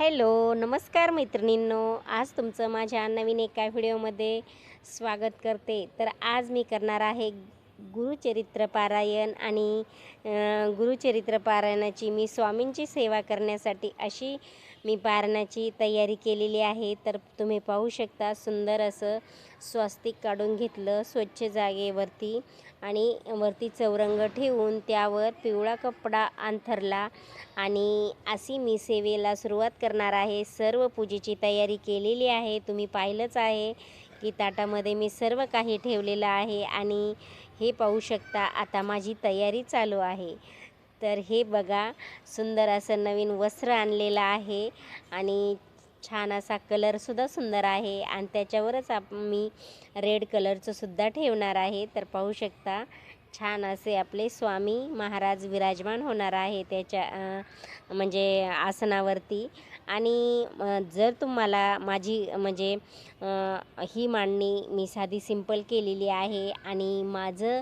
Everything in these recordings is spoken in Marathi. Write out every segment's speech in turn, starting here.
हॅलो नमस्कार मैत्रिणींनो. आज तुमचं माझ्या नवीन एका व्हिडिओमध्ये स्वागत करते. तर आज मी करणार आहे गुरुचरित्र पारायण आणि गुरुचरित्र पारायणाची मी स्वामींची सेवा करण्यासाठी अशी मी पारणाची तयारी केलेली आहे. तर तुम्ही पाहू शकता सुंदर असं स्वस्तिक काढून घेतलं स्वच्छ जागेवरती आणि वरती चौरंग ठेवून त्यावर पिवळा कपडा अंथरला आणि अशी मी सेवेला सुरुवात करणार आहे. सर्व पूजेची तयारी केलेली आहे. तुम्ही पाहिलंच आहे की ताटामध्ये मी सर्व काही ठेवलेलं आहे आणि हे पाहू शकता आता माझी तयारी चालू आहे. तर हे बघा सुंदर असं नवीन वस्त्र आणलेलं आहे आणि छान असा कलरसुद्धा सुंदर आहे आणि त्याच्यावरच आप मी रेड कलरचंसुद्धा ठेवणार आहे. तर पाहू शकता छान असे आपले स्वामी महाराज विराजमान होणार आहे त्याच्या म्हणजे आसनावरती. आणि जर तुम्हाला माझी म्हणजे ही मांडणी मी साधी सिंपल केलेली आहे आणि माझं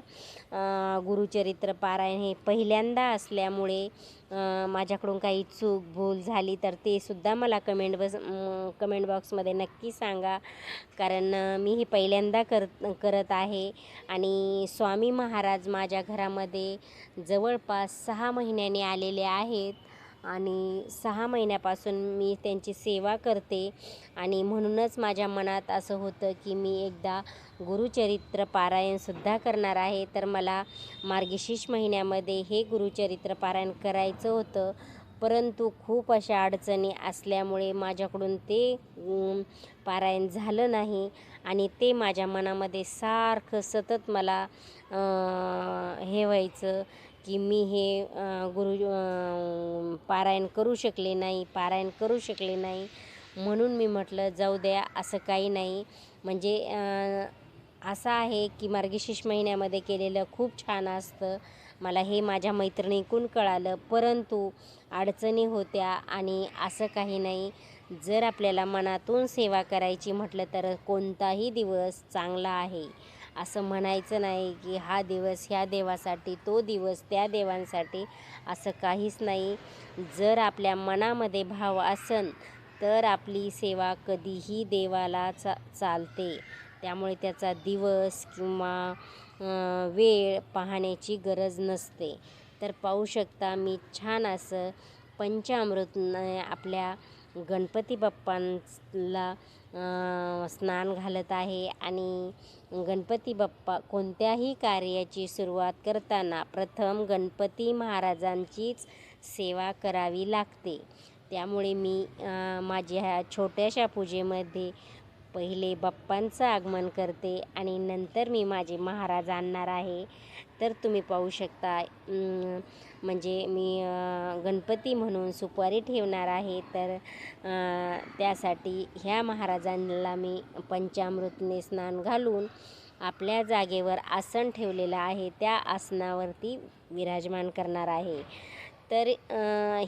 गुरुचरित्र पारायण हे पहिल्यांदा असल्यामुळे माझ्याकडून काही चूक भूल झाली तर ते सुद्धा मला कमेंट बस कमेंट बॉक्समध्ये नक्की सांगा. कारण मी हे पहिल्यांदा करत करत आहे आणि स्वामी महाराज माझ्या घरामध्ये जवळपास सहा महिन्याने आलेले आहेत. आणि सहा महिन्यापासून मी त्यांची सेवा करते. आणि म्हणूनच माझ्या मनात असं होतं की मी एकदा गुरुचरित्र पारायणसुद्धा करणार आहे. तर मला मार्गशीर्ष महिन्यामध्ये हे गुरुचरित्र पारायण करायचं होतं. परंतु खूप अशा अडचणी असल्यामुळे माझ्याकडून ते पारायण झालं नाही. आणि ते माझ्या मनामध्ये सारखं सतत मला हे व्हायचं. की मी हे गुरु पारायण करू शकले नाही पारायण करू शकले नाही. म्हणून मी म्हटलं जाऊ द्या असं काही नाही. म्हणजे असं आहे की मार्गशीर्ष महिन्यामध्ये केलेलं खूप छान असतं. मला हे माझ्या मैत्रिणीकून कळालं परंतु अडचणी होत्या आणि असं काही नाही. जर आपल्याला मनातून सेवा करायची म्हटलं तर कोणताही दिवस चांगला आहे. असं म्हणायचं नाही की हा दिवस ह्या देवासाठी तो दिवस त्या देवांसाठी असं काहीच नाही. जर आपल्या मनामध्ये भाव असन तर आपली सेवा कधीही देवाला चा चालते. त्यामुळे त्याचा दिवस किंवा वेळ पाहण्याची गरज नसते. तर पाहू शकता मी छान असं पंचामृत आपल्या गणपती बाप्पांला स्नान घालत आहे आणि गणपती बाप्पा कोणत्याही कार्याची सुरुवात करताना प्रथम गणपती महाराजांचीच सेवा करावी लागते. त्यामुळे मी माझ्या ह्या छोट्याशा पूजेमध्ये पहिले बाप्पांचं आगमन करते आणि नंतर मी माझे महाराज आणणार आहे. तर तुम्ही पाहू शकता म्हणजे मी गणपती म्हणून सुपारी ठेवणार आहे. तर त्यासाठी ह्या महाराजांना मी पंचामृतने स्नान घालून आपल्या जागेवर आसन ठेवलेलं आहे. त्या आसनावरती विराजमान करणार आहे. तर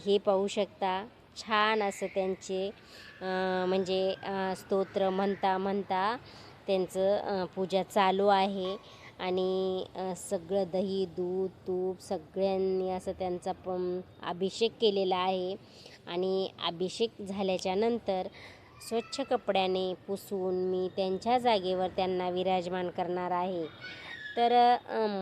हे पाहू शकता छान असं त्यांचे म्हणजे स्तोत्र म्हणता म्हणता त्यांचं पूजा चालू आहे. आणि सगळं दही दूध तूप सगळ्यांनी असं त्यांचा पण अभिषेक केलेला आहे. आणि अभिषेक झाल्याच्यानंतर स्वच्छ कपड्याने पुसून मी त्यांच्या जागेवर त्यांना विराजमान करणार आहे. तर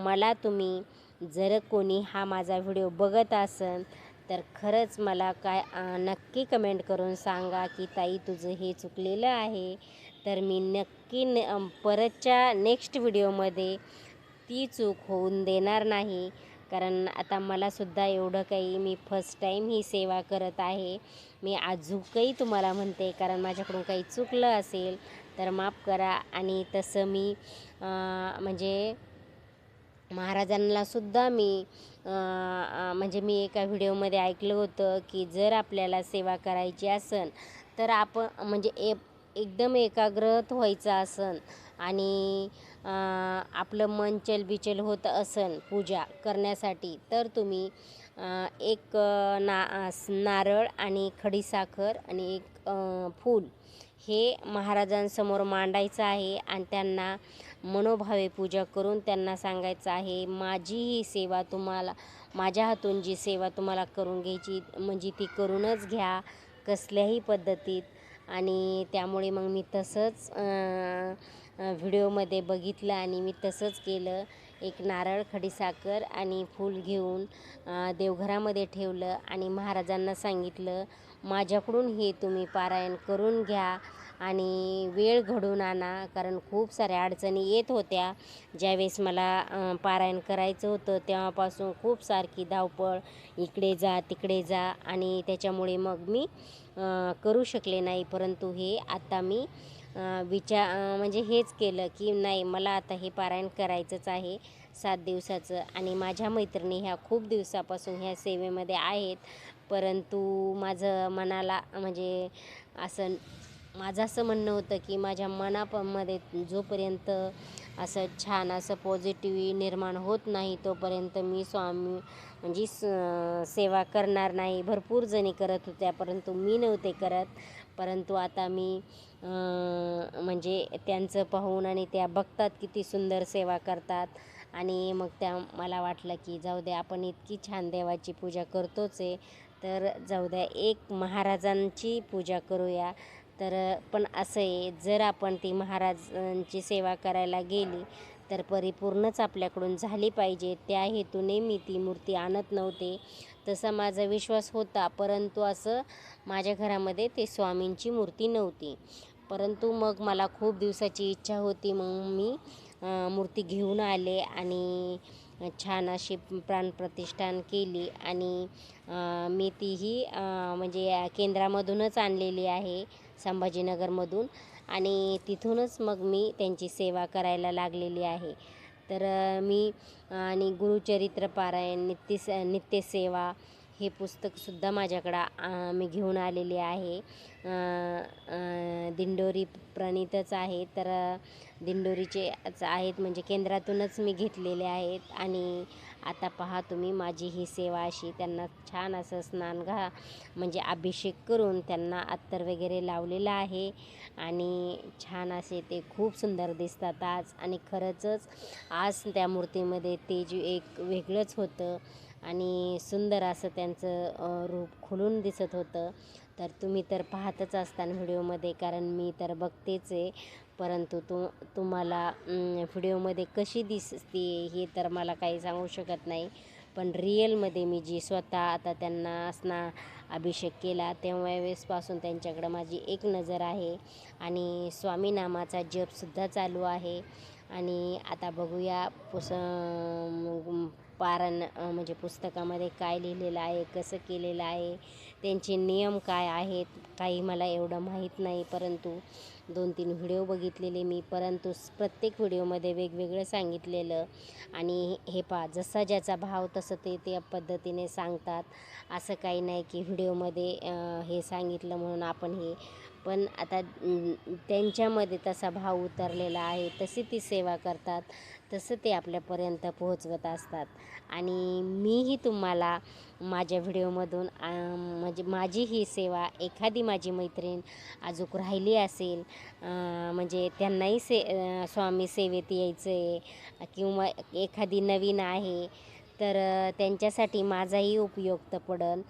मला तुम्ही जर कोणी हा माझा व्हिडिओ बघत असन तर खरंच मला काय नक्की कमेंट करून सांगा की ताई तुझं हे चुकलेलं आहे. तर मी नक्की न परतच्या नेक्स्ट व्हिडिओमध्ये ती चूक होऊन देणार नाही. कारण आता मलासुद्धा एवढं काही मी फर्स्ट टाईम ही सेवा करत आहे. मी अजूकही तुम्हाला म्हणते कारण माझ्याकडून काही चुकलं असेल तर माफ करा. आणि तसं मी म्हणजे महाराजांना सुद्धा मी म्हणजे मी एका व्हिडिओमध्ये ऐकलं होतं की जर आपल्याला सेवा करायची असन तर आपण म्हणजे ए एकदम एकाग्रत व्हायचं असन आणि आपलं मन चलबिचल होत असन पूजा करण्यासाठी तर तुम्ही एक ना नारळ आणि खडीसाखर आणि एक फूल. हे महाराजांसमोर मांडायचं आहे आणि त्यांना मनोभावे पूजा करून त्यांना सांगायचं आहे माझी ही सेवा तुम्हाला माझ्या हातून जी सेवा तुम्हाला करून घ्यायची म्हणजे ती करूनच घ्या कसल्याही पद्धतीत. आणि त्यामुळे मग मी तसंच व्हिडिओमध्ये बघितलं आणि मी तसंच केलं. एक नारळ खडीसाखर आणि फूल घेऊन देवघरामध्ये ठेवलं आणि महाराजांना सांगितलं माझ्याकडून हे तुम्ही पारायण करून घ्या आणि वेळ घडून आणा कारण खूप साऱ्या अडचणी येत होत्या. ज्यावेळेस मला पारायण करायचं होतं तेव्हापासून खूप सारखी धावपळ इकडे जा तिकडे जा आणि त्याच्यामुळे मग मी करू शकले नाही. परंतु हे आता मी विचार म्हणजे हेच केलं की नाही मला आता हे पारायण करायचंच आहे सात दिवसाचं आणि माझ्या मैत्रिणी ह्या खूप दिवसापासून ह्या सेवेमध्ये आहेत. परंतु माझं मनाला म्हणजे असं माझं असं म्हणणं होतं की माझ्या मनामध्ये जोपर्यंत असं छान असं पॉझिटिव्ह निर्माण होत नाही तोपर्यंत मी स्वामी म्हणजे स सेवा करणार नाही. भरपूर जणी करत होत्या परंतु मी नव्हते करत. परंतु आता मी म्हणजे त्यांचं पाहून आणि त्या बघतात किती सुंदर सेवा करतात. आणि मग त्या मला वाटलं की जाऊ दे आपण इतकी छान देवाची पूजा करतोच आहे. तर जाऊ द्या एक महाराजांची पूजा करूया. तर पण असं आहे जर आपण ती महाराजांची सेवा करायला गेली तर परिपूर्णच आपल्याकडून झाली पाहिजे. त्या हेतूने मी ती मूर्ती आणत नव्हते. तसा माझा विश्वास होता परंतु असं माझ्या घरामध्ये ते स्वामींची मूर्ती नव्हती. परंतु मग मला खूप दिवसाची इच्छा होती मग मी मूर्ती घेऊन आले आणि छान अशी प्राणप्रतिष्ठान केली आणि मी तीही म्हणजे केंद्रामधूनच आणलेली आहे संभाजीनगरमधून. आणि तिथूनच मग मी त्यांची सेवा करायला लागलेली आहे. तर मी आणि गुरुचरित्र पारायण नित्य नित्यसेवा हे पुस्तकसुद्धा माझ्याकडं मी घेऊन आलेले आहे. दिंडोरी प्रणीतच आहे. तर दिंडोरीचेच आहेत म्हणजे केंद्रातूनच मी घेतलेले आहेत. आणि आता पहा तुम्ही माझी ही सेवा अशी त्यांना छान असं स्नान घा म्हणजे अभिषेक करून त्यांना अत्तर वगैरे लावलेलं आहे. आणि छान असे ते खूप सुंदर दिसतात आज. आणि खरंचच आज त्या मूर्तीमध्ये तेज एक वेगळंच होतं आणि सुंदर असं त्यांचं रूप खुलून दिसत होतं. तर तुम्ही तर पाहतच असताना व्हिडिओमध्ये कारण मी तर बघतेच आहे. परंतु तु तुम्हाला व्हिडिओमध्ये कशी दिसते हे तर मला काही सांगू शकत नाही. पण रिअलमध्ये मी जी स्वतः आता त्यांना स्ना अभिषेक केला तेव्हा वेळेसपासून त्यांच्याकडं माझी एक नजर आहे. आणि स्वामीनामाचा जपसुद्धा चालू आहे. आणि आता बघूया पुस अं, पारण म्हणजे पुस्तकामध्ये काय लिहिलेलं आहे कसं केलेलं आहे त्यांचे नियम काय आहेत काही मला एवढं माहीत नाही परंतु दोन तीन व्हिडिओ बघितलेले मी परंतु प्रत्येक व्हिडिओमध्ये वेगवेगळं सांगितलेलं. आणि हे पहा जसा ज्याचा भाव तसं ते त्या पद्धतीने सांगतात. असं काही नाही की व्हिडिओमध्ये हे सांगितलं म्हणून आपण हे. पण आता त्यांच्यामध्ये तसा भाव उतरलेला आहे तशी ती सेवा करतात. तसं ते आपल्यापर्यंत पोहोचवत असतात. आणि मीही तुम्हाला माझ्या व्हिडिओमधून म्हणजे माझी ही सेवा एखादी माझी मैत्रीण अजूक राहिली असेल म्हणजे त्यांनाही से स्वामी सेवेत यायचं आहे किंवा एखादी नवीन आहे तर त्यांच्यासाठी माझाही उपयुक्त पडेल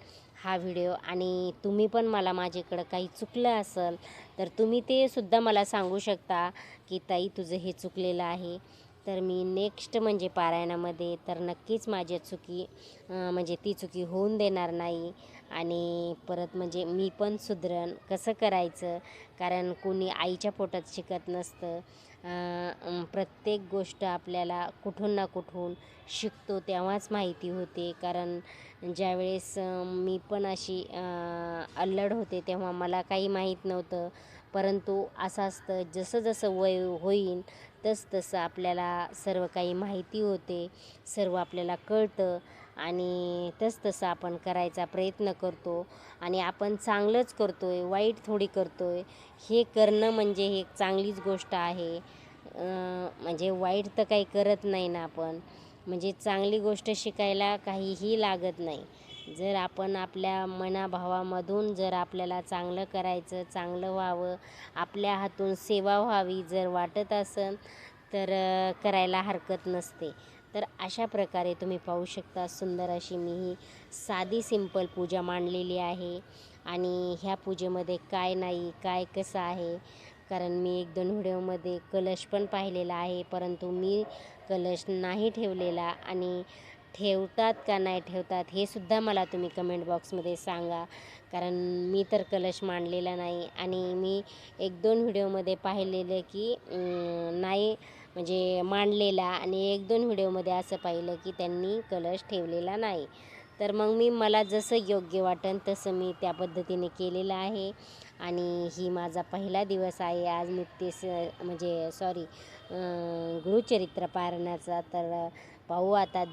हा व्हिडिओ. आणि तुम्ही पण मला माझ्याकडं काही चुकलं असेल तर तुम्ही ते सुद्धा मला सांगू शकता की ताई तुझं हे चुकलेलं आहे. तर मी नेक्स्ट म्हणजे पारायणामध्ये तर नक्कीच माझ्या चुकी म्हणजे ती चुकी होऊन देणार नाही. आणि परत म्हणजे मी पण सुधरण कसं करायचं? कारण कोणी आईच्या पोटात शिकत नसतं. प्रत्येक गोष्ट आपल्याला कुठून ना कुठून शिकतो तेव्हाच माहिती होते. कारण ज्यावेळेस मी पण अशी अल्लड होते तेव्हा मला काही माहीत नव्हतं. परंतु असं असतं जसं जसं वय होईल तसतसं आपल्याला सर्व काही माहिती होते सर्व आपल्याला कळतं आणि तसतसं आपण करायचा प्रयत्न करतो आणि आपण चांगलंच करतो आहे वाईट थोडी करतो आहे हे करणं म्हणजे हे एक चांगलीच गोष्ट आहे. म्हणजे वाईट तर काही करत नाही ना आपण. म्हणजे चांगली गोष्ट शिकायला काहीही लागत नाही. जर आपण आपल्या मनाभावामधून जर आपल्याला चांगलं करायचं चांगलं व्हावं आपल्या हातून सेवा व्हावी जर वाटत असेल तर करायला हरकत नसते. तर अशा प्रकारे तुम्ही पाहू शकता सुंदर अशी मी ही साधी सिंपल पूजा मांडलेली आहे. आणि ह्या पूजेमध्ये काय नाही काय कसं आहे? कारण मी एक दोन व्हिडिओमध्ये कलश पण पाहिलेला आहे परंतु मी कलश नाही ठेवलेला. आणि ठेवतात का नाही ठेवतात हे सुद्धा मला तुम्ही कमेंट बॉक्समध्ये सांगा. कारण मी तर कलश मांडलेला नाही आणि मी एक दोन व्हिडिओमध्ये पाहिलेलं की नाही म्हणजे मांडलेला आणि एक दोन व्हिडिओमध्ये असं पाहिलं की त्यांनी कलश ठेवलेला नाही. तर मग मी मला जसं योग्य वाटेल तसं मी त्या पद्धतीने केलेलं आहे. आणि ही माझा पहिला दिवस आहे. आज मी ते स म्हणजे सॉरी गुरुचरित्र पारण्याचा तर पाहू आता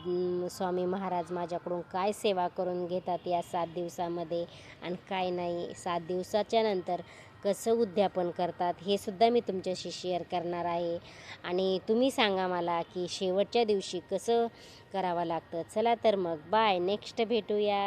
स्वामी महाराज माझ्याकडून काय सेवा करून घेतात या सात दिवसामध्ये आणि काय नाही. सात दिवसाच्या नंतर कसं उद्यापन करतात हे सुद्धा मी तुमच्याशी शेअर करणार आहे. आणि तुम्ही सांगा मला की शेवटच्या दिवशी कसं करावं लागतं. चला तर मग बाय नेक्स्ट भेटूया.